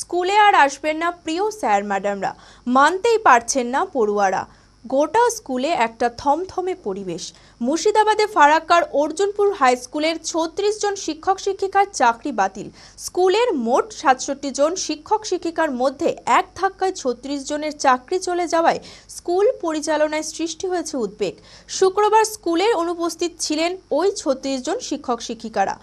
স্কুলে আর আসবেন না প্রিয় স্যার, ম্যাডামরা। মানতেই পারছেন না পড়ুয়ারা। গোটা স্কুলে একটা থমথমে পরিবেশ। মুর্শিদাবাদে ফারাক্কার অর্জুনপুর হাই স্কুলের ছত্রিশ জন শিক্ষক শিক্ষিকার চাকরি বাতিল। স্কুলের মোট সাতষট্টি জন শিক্ষক শিক্ষিকার মধ্যে এক ধাক্কায় ছত্রিশ জনের চাকরি চলে যাওয়ায় স্কুল পরিচালনায় সৃষ্টি হয়েছে উদ্বেগ। শুক্রবার স্কুলের অনুপস্থিত ছিলেন ওই ছত্রিশ জন শিক্ষক শিক্ষিকারা।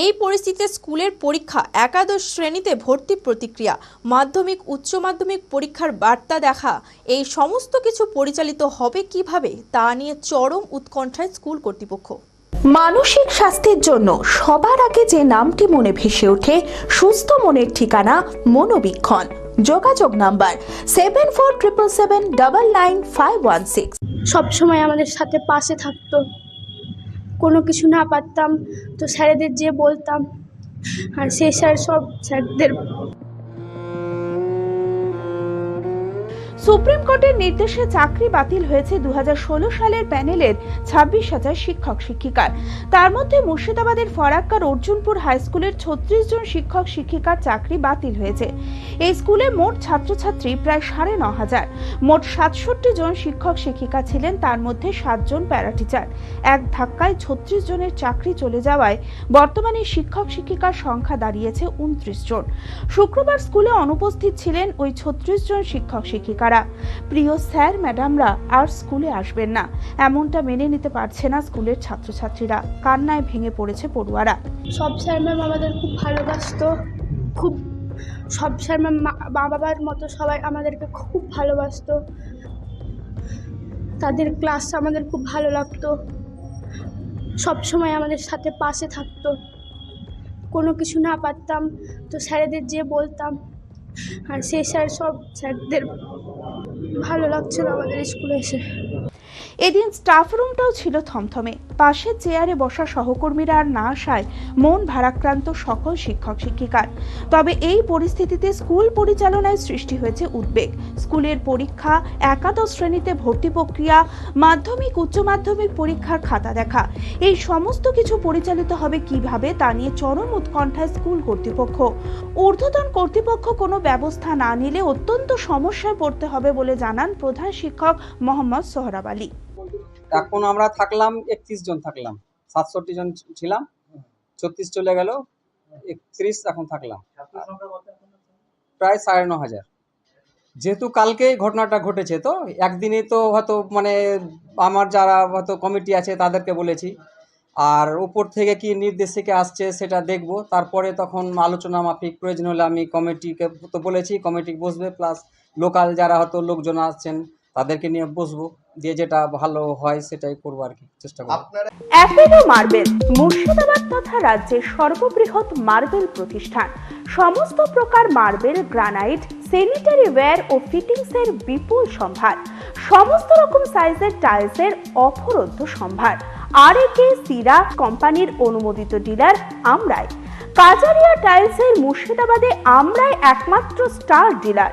এই পরিস্থিতিতে স্কুলের পরীক্ষা একাদশ শ্রেণীতে ভর্তি প্রতিক্রিয়া মাধ্যমিক উচ্চ মাধ্যমিক পরীক্ষার বার্তা দেখা। এই সমস্ত কিছু পরিচালিত হবে কীভাবে তা নিয়ে চরম উৎকণ্ঠায় স্কুল কর্তৃপক্ষ। মানসিক স্বাস্থ্যের জন্য সবার আগে যে নামটি মনে ভেসে ওঠে সুস্থ মনের ঠিকানা মনোবীক্ষণ। যোগাযোগ number seven four triple seven double nine five one six সবসময় আমাদের সাথে পাশে থাকতো। কোনো কিছু না পারতাম। তো স্যারেদের যে বলতাম আর সেই স্যার সব স্যারদের সুপ্রিম কোর্টের নির্দেশে চাকরি বাতিল হয়েছে দু হাজার ষোলো সালের প্যানেলের ছাব্বিশ হাজার শিক্ষক শিক্ষিকার। তার মধ্যে মুর্শিদাবাদের ফরাক্কার অর্জুনপুর হাই স্কুলের ছত্রিশ জন শিক্ষক শিক্ষিকার চাকরি বাতিল হয়েছে। এই স্কুলে মোট ছাত্রছাত্রী প্রায় সাড়ে ন হাজার। মোট সাতষট্টি জন শিক্ষক শিক্ষিকা ছিলেন, তার মধ্যে সাতজন প্যারা টিচার এক ধাক্কায় ছত্রিশ জনের চাকরি চলে যাওয়ায় বর্তমানে শিক্ষক শিক্ষিকার সংখ্যা দাঁড়িয়েছে উনত্রিশ জন। শুক্রবার স্কুলে অনুপস্থিত ছিলেন ওই ছত্রিশ জন শিক্ষক শিক্ষিকারা। প্রিয় স্যার, ম্যাডামরা আর স্কুলে আসবেন না। এমনটা মেনে নিতে পারছে না স্কুলের ছাত্রছাত্রীরা। কান্নায় ভেঙে পড়েছে পড়ুয়ারা। সব স্যার ম্যাম আমাদের খুব ভালোবাসতো। খুব সব স্যার ম্যাম মা বাবার মতো সবাই আমাদেরকে খুব ভালোবাসতো। তাদের ক্লাস আমাদের খুব ভালো লাগতো। সব সময় আমাদের সাথে পাশে থাকতো। কোনো কিছু না পারতাম। তো স্যারেদের যে বলতাম আর সেই স্যার সব স্যারদের ভালো লাগছে না আমাদের স্কুলে এসে। এদিন স্টাফ রুমটাও ছিল থমথমে। পাশের চেয়ারে বসা সহকর্মীরা আর না আসায় মন ভারাক্রান্ত সকল শিক্ষক শিক্ষিকার। তবে এই পরিস্থিতিতে স্কুল পরিচালনায় সৃষ্টি হয়েছে উদ্বেগ। স্কুলের পরীক্ষা, একাদশ শ্রেণীতে ভর্তি প্রক্রিয়া, মাধ্যমিক, উচ্চ মাধ্যমিক পরীক্ষার খাতা দেখা। এই সমস্ত কিছু পরিচালিত হবে কীভাবে তা নিয়ে চরম উৎকণ্ঠায় স্কুল কর্তৃপক্ষ। ঊর্ধ্বতন কর্তৃপক্ষ কোনো ব্যবস্থা না নিলে অত্যন্ত সমস্যায় পড়তে হবে বলে জানান প্রধান শিক্ষক মোহাম্মদ সোহরাব আলী। এখন আমরা থাকলাম একত্রিশ থাকলাম। সাতষট্টি জন ছিলাম, ছত্রিশ চলে গেল, একত্রিশ এখন থাকলাম। প্রায় সাড়ে ন হাজার। যেহেতু কালকে ঘটনাটা ঘটেছে, তো একদিনে তো হয়তো মানে আমার যারা হয়তো কমিটি আছে তাদেরকে বলেছি। আর উপর থেকে কি নির্দেশ থেকে আসছে সেটা দেখব। তারপরে তখন আলোচনা মাফিক প্রয়োজন হলে আমি কমিটিকে তো বলেছি, কমিটি বসবে, প্লাস লোকাল যারা হয়তো লোকজন আসছেন তাদেরকে নিয়ে বসবো দিয়ে যেটা ভালো হয় সেটাই করব আর কি চেষ্টা করব। অ্যাপেলো মার্বেল মুর্শিদাবাদ তথা রাজ্যের সর্ববৃহৎ মার্বেল প্রতিষ্ঠান। সমস্ত প্রকার মার্বেল গ্রানাইট স্যানিটারি ওয়্যার ও ফিটিংসের বিপুল সম্ভার। সমস্ত রকম সাইজের টাইলসের অফরন্ত সম্ভার। আর একে সিরা কোম্পানির অনুমোদিত ডিলার আমরাই। কাজারিয়া টাইলসের মুর্শিদাবাদে আমরাই একমাত্র স্টার ডিলার